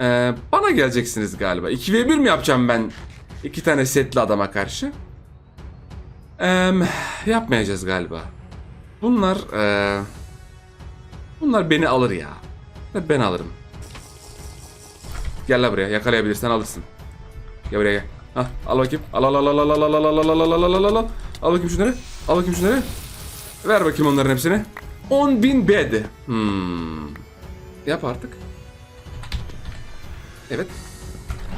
Ee, bana geleceksiniz galiba. 2v1 mi yapacağım ben iki tane setli adama karşı? Ee, yapmayacağız galiba. Bunlar ee, bunlar beni alır ya. Ben alırım. Gel la buraya yakalayabilirsen alırsın. Gel buraya gel. Hah, al bakayım. Al al al al al al al al al al al al al al Al bakayım şunları. Al bakayım şunları. Ver bakayım onların hepsini. 10.000 bed. Hmm. Yap artık. Evet.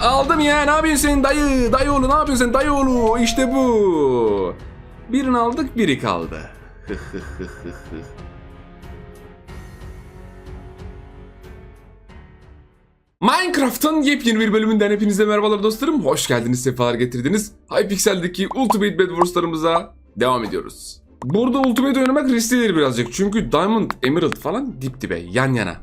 Aldım ya. Ne yapıyorsun sen dayı? Dayı oğlu ne yapıyorsun sen dayı oğlu? İşte bu. Birini aldık biri kaldı. Minecraft'ın yepyeni bir bölümünden hepinize merhabalar dostlarım. Hoş geldiniz, sefalar getirdiniz. Hypixel'deki Ultimate Bed Wars'larımıza devam ediyoruz. Burada Ultimate oynamak risklidir birazcık. Çünkü Diamond, Emerald falan dip dibe, yan yana.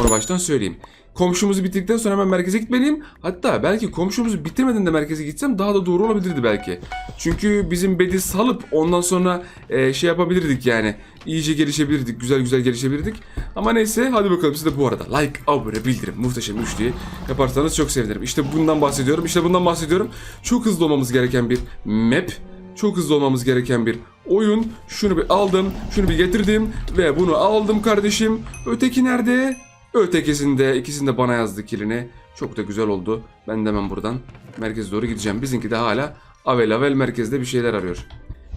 Onu baştan söyleyeyim. Komşumuzu bitirdikten sonra hemen merkeze gitmeliyim. Hatta belki komşumuzu bitirmeden de merkeze gitsem daha da doğru olabilirdi belki. Çünkü bizim bedi salıp ondan sonra e, şey yapabilirdik yani. İyice gelişebilirdik, güzel güzel gelişebilirdik. Ama neyse hadi bakalım siz de bu arada like, abone, bildirim, muhteşem üçlüyü yaparsanız çok sevinirim. İşte bundan bahsediyorum, işte bundan bahsediyorum. Çok hızlı olmamız gereken bir map. Çok hızlı olmamız gereken bir oyun. Şunu bir aldım, şunu bir getirdim ve bunu aldım kardeşim. Öteki nerede? Ötekisinde ikisinde bana yazdı kilini. Çok da güzel oldu. Ben de hemen buradan merkeze doğru gideceğim. Bizimki de hala avel avel merkezde bir şeyler arıyor.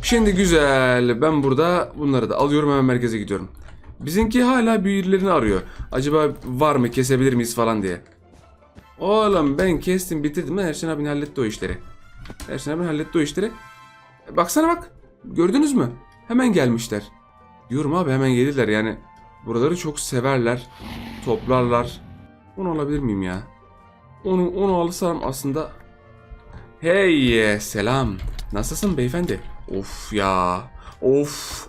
Şimdi güzel. Ben burada bunları da alıyorum hemen merkeze gidiyorum. Bizimki hala birilerini arıyor. Acaba var mı kesebilir miyiz falan diye. Oğlum ben kestim bitirdim. Erşen abin halletti o işleri. Erşen abin halletti o işleri. E, Baksana bak. Gördünüz mü? Hemen gelmişler. Diyorum abi hemen gelirler yani. Buraları çok severler. Toplarlar. Onu alabilir miyim ya? Onu, onu alırsam aslında... Hey selam. Nasılsın beyefendi? Of ya. Of.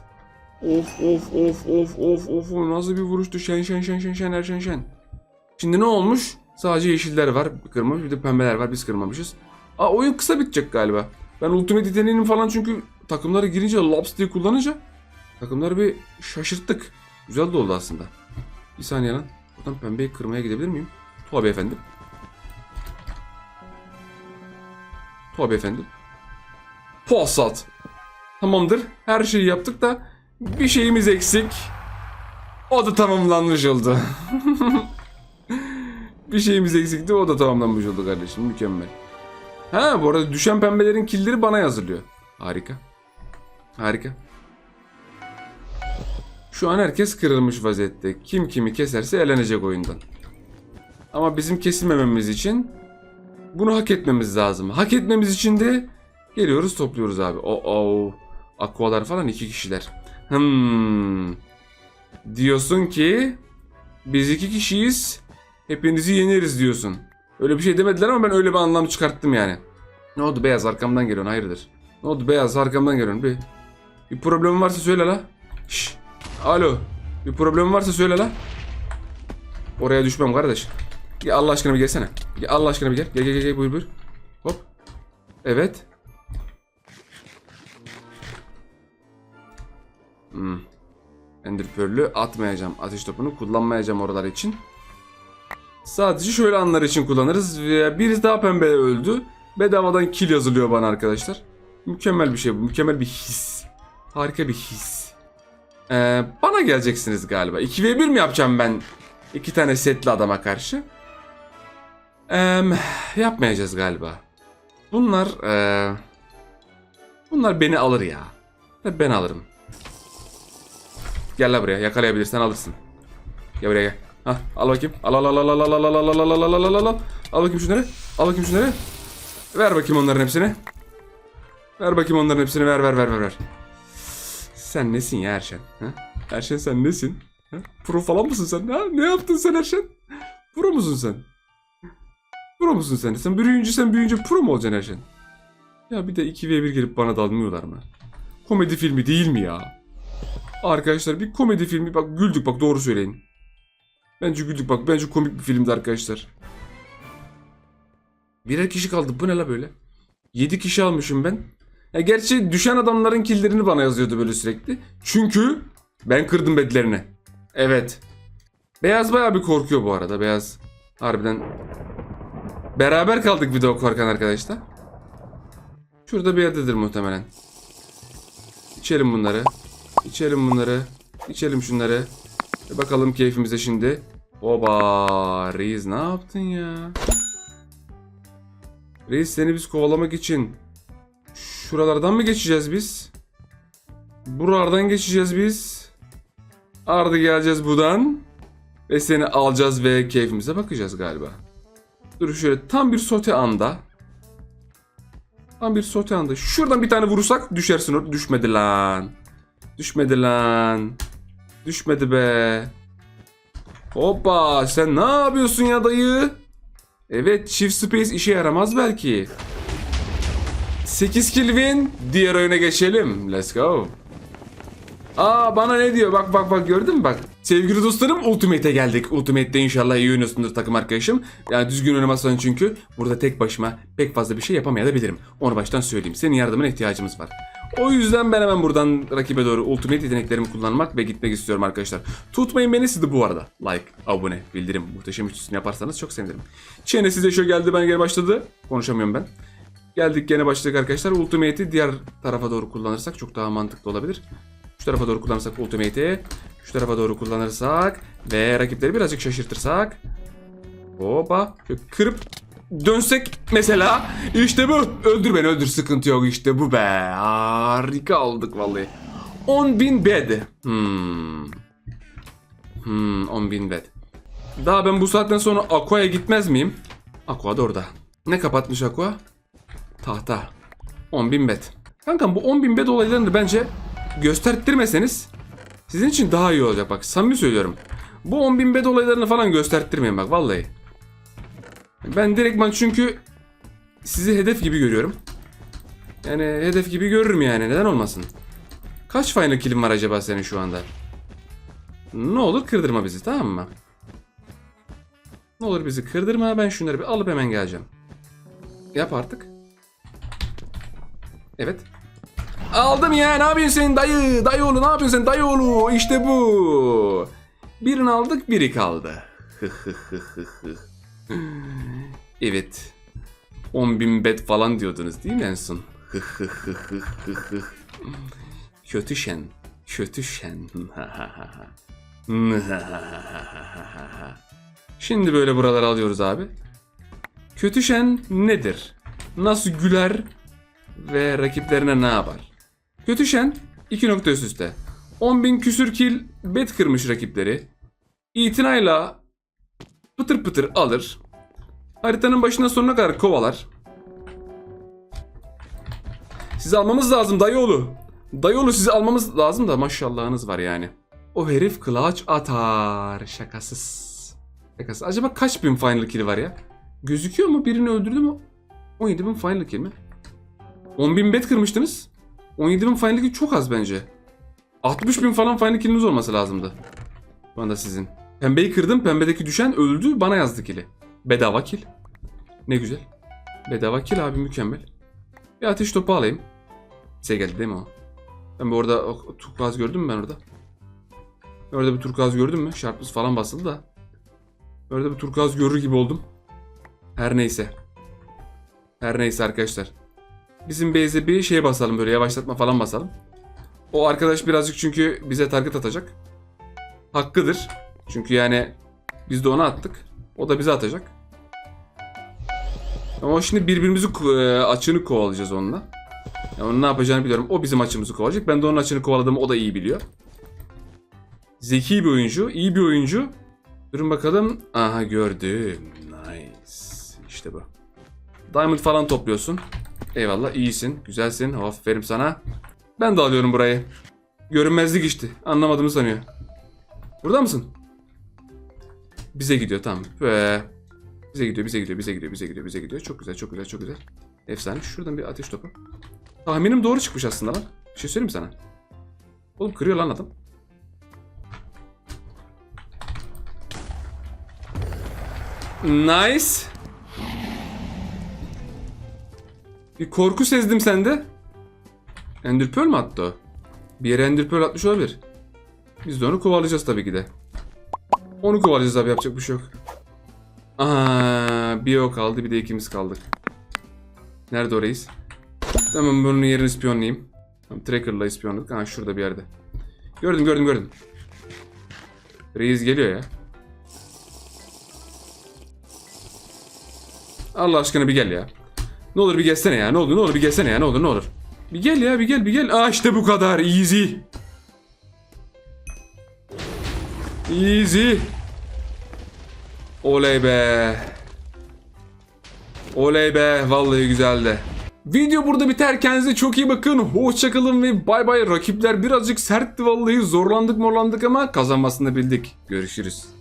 Of of of of of of. Nasıl bir vuruştu? Şen şen şen şen şen her şen şen. Şimdi ne olmuş? Sadece yeşiller var. Kırmamış. Bir de pembeler var. Biz kırmamışız. Aa oyun kısa bitecek galiba. Ben Ultimate yeteneğinin falan çünkü takımlara girince Laps diye kullanınca takımları bir şaşırttık. Güzel de oldu aslında. Bir saniye lan. Buradan pembeyi kırmaya gidebilir miyim? Tabii efendim. Tabii efendim. Passat. Tamamdır. Her şeyi yaptık da bir şeyimiz eksik. O da tamamlanmış oldu. bir şeyimiz eksikti o da tamamlanmış oldu kardeşim. Mükemmel. Ha bu arada düşen pembelerin killeri bana yazılıyor. Harika. Harika. Şu an herkes kırılmış vaziyette. Kim kimi keserse elenecek oyundan. Ama bizim kesilmememiz için bunu hak etmemiz lazım. Hak etmemiz için de geliyoruz topluyoruz abi. O o Aqualar falan iki kişiler. Hmm. Diyorsun ki biz iki kişiyiz. Hepinizi yeneriz diyorsun. Öyle bir şey demediler ama ben öyle bir anlam çıkarttım yani. Ne oldu beyaz arkamdan geliyorsun hayırdır? Ne oldu beyaz arkamdan geliyorsun? Bir, bir problemin varsa söyle la. Şşş. Alo. Bir problemin varsa söyle la. Oraya düşmem kardeş. Gel Allah aşkına bir gelsene. Gel Allah aşkına bir gel. Gel gel gel, gel buyur buyur. Hop. Evet. Hmm. Ender Pearl'ü atmayacağım. Ateş topunu kullanmayacağım oralar için. Sadece şöyle anlar için kullanırız. Birisi daha pembe öldü. Bedavadan kill yazılıyor bana arkadaşlar. Mükemmel bir şey bu. Mükemmel bir his. Harika bir his. Ee, bana geleceksiniz galiba. 2v1 mi yapacağım ben iki tane setli adama karşı? Ee, yapmayacağız galiba. Bunlar ee, bunlar beni alır ya. Ben alırım. Gel la buraya yakalayabilirsen alırsın. Gel buraya gel. Hah, al bakayım. Al al al al al al al al al al al al al al al Al bakayım şunları. Al bakayım şunları. Ver bakayım onların hepsini. Ver bakayım onların hepsini ver ver ver ver ver. Sen nesin ya Erşen? Ha? Erşen sen nesin? Ha? Pro falan mısın sen? Ha? Ne yaptın sen Erşen? Pro musun sen? Pro musun sen? Sen büyüyünce sen büyüyünce pro mu olacaksın Erşen? Ya bir de 2v1 gelip bana dalmıyorlar mı? Komedi filmi değil mi ya? Arkadaşlar bir komedi filmi bak güldük bak doğru söyleyin. Bence güldük bak bence komik bir filmdi arkadaşlar. Birer kişi kaldı bu ne la böyle? 7 kişi almışım ben. Ya gerçi düşen adamların killerini bana yazıyordu böyle sürekli. Çünkü ben kırdım bedlerini. Evet. Beyaz bayağı bir korkuyor bu arada. Beyaz Harbiden beraber kaldık video korkan arkadaşlar. Şurada bir yerdedir muhtemelen. İçelim bunları. İçelim bunları. İçelim şunları. Ve bakalım keyfimize şimdi. Oba Reis ne yaptın ya? Reis seni biz kovalamak için şuralardan mı geçeceğiz biz? Buralardan geçeceğiz biz. Ardı geleceğiz buradan. Ve seni alacağız ve keyfimize bakacağız galiba. Dur şöyle tam bir sote anda. Tam bir sote anda. Şuradan bir tane vurursak düşersin orada. Düşmedi lan. Düşmedi lan. Düşmedi be. Hoppa sen ne yapıyorsun ya dayı? Evet çift space işe yaramaz belki. 8 kill win. Diğer oyuna geçelim. Let's go. Aa bana ne diyor? Bak bak bak gördün mü bak. Sevgili dostlarım Ultimate'e geldik. Ultimate'de inşallah iyi oynuyorsundur takım arkadaşım. Yani düzgün oynamazsan çünkü burada tek başıma pek fazla bir şey yapamayabilirim. Onu baştan söyleyeyim. Senin yardımına ihtiyacımız var. O yüzden ben hemen buradan rakibe doğru Ultimate yeteneklerimi kullanmak ve gitmek istiyorum arkadaşlar. Tutmayın beni sizi bu arada. Like, abone, bildirim, muhteşem üçlüsünü yaparsanız çok sevinirim. Çene size şöyle geldi ben geri başladı. Konuşamıyorum ben. Geldik gene başladık arkadaşlar. Ultimate'i diğer tarafa doğru kullanırsak çok daha mantıklı olabilir. Şu tarafa doğru kullanırsak Ultimate'i. Şu tarafa doğru kullanırsak. Ve rakipleri birazcık şaşırtırsak. Şöyle kırıp dönsek mesela. İşte bu. Öldür beni öldür sıkıntı yok işte bu be. Harika olduk vallahi. 10.000 bed. Hmm. Hmm 10.000 bed. Daha ben bu saatten sonra Aqua'ya gitmez miyim? Aqua da orada. Ne kapatmış Aqua? Tahta. 10.000 bed. Kankam bu 10.000 bed olaylarını bence gösterttirmeseniz sizin için daha iyi olacak bak samimi söylüyorum. Bu 10.000 bed olaylarını falan gösterttirmeyin bak vallahi. Ben direktman çünkü sizi hedef gibi görüyorum. Yani hedef gibi görürüm yani neden olmasın. Kaç final killim var acaba senin şu anda? Ne olur kırdırma bizi tamam mı? Ne olur bizi kırdırma ben şunları bir alıp hemen geleceğim. Yap artık. Evet. Aldım ya ne yapıyorsun sen dayı? Dayı oğlu ne yapıyorsun sen dayı oğlu? İşte bu. Birini aldık biri kaldı. evet. 10.000 bet falan diyordunuz değil mi en son? Kötü şen. Kötü şen. Şimdi böyle buraları alıyoruz abi. Kötü şen nedir? Nasıl güler ve rakiplerine ne yapar? Kötü şen 2 nokta üst üste. 10.000 küsür kill bet kırmış rakipleri. İtinayla pıtır pıtır alır. Haritanın başına sonuna kadar kovalar. Sizi almamız lazım dayıoğlu. Dayıoğlu sizi almamız lazım da maşallahınız var yani. O herif clutch atar. Şakasız. Şakasız. Acaba kaç bin final kill var ya? Gözüküyor mu? Birini öldürdü mü? 17 bin final kill mi? 10 bin bet kırmıştınız. 17 bin final kill çok az bence. 60 bin falan final killiniz olması lazımdı. Şu anda sizin. Pembeyi kırdım. Pembedeki düşen öldü. Bana yazdı kili. Bedava kill. Ne güzel. Bedava kill abi mükemmel. Bir ateş topu alayım. Size geldi değil mi o? Ben bir orada o, turkuaz gördüm mü ben orada? Orada bir turkuaz gördün mü? Şarpız falan basıldı da. Orada bir turkuaz görür gibi oldum. Her neyse. Her neyse arkadaşlar. Bizim base'e bir şey basalım böyle yavaşlatma falan basalım. O arkadaş birazcık çünkü bize target atacak. Hakkıdır. Çünkü yani biz de ona attık. O da bize atacak. Ama şimdi birbirimizi e, açığını kovalayacağız onunla. Yani onun ne yapacağını biliyorum. O bizim açımızı kovalayacak. Ben de onun açını kovaladığımı o da iyi biliyor. Zeki bir oyuncu, iyi bir oyuncu. Durun bakalım. Aha gördüm. Nice. İşte bu. Diamond falan topluyorsun. Eyvallah iyisin, güzelsin. Aferin sana. Ben de alıyorum burayı. Görünmezlik işte. Anlamadığımı sanıyor. Burada mısın? Bize gidiyor tamam. Ve bize gidiyor, bize gidiyor, bize gidiyor, bize gidiyor, bize gidiyor. Çok güzel, çok güzel, çok güzel. Efsane. Şuradan bir ateş topu. Tahminim doğru çıkmış aslında lan. Bir şey söyleyeyim mi sana? Oğlum kırıyor lan adam. Nice. Bir korku sezdim sende. Ender Pearl mü attı o? Bir yere Ender Pearl atmış olabilir. Biz de onu kovalayacağız tabii ki de. Onu kovalayacağız abi yapacak bir şey yok. Aa, bir o kaldı bir de ikimiz kaldık. Nerede o reis? Tamam bunun yerini ispiyonlayayım. Tamam, Tracker'la ispiyonladık. Ha şurada bir yerde. Gördüm gördüm gördüm. Reis geliyor ya. Allah aşkına bir gel ya. Ne olur bir gelsene ya. Ne olur ne olur bir gelsene ya. Ne olur ne olur. Bir gel ya bir gel bir gel. Aa işte bu kadar. Easy. Easy. Oley be. Oley be. Vallahi güzeldi. Video burada biter. Kendinize çok iyi bakın. Hoşçakalın ve bay bay. Rakipler birazcık sertti vallahi. Zorlandık morlandık ama kazanmasını bildik. Görüşürüz.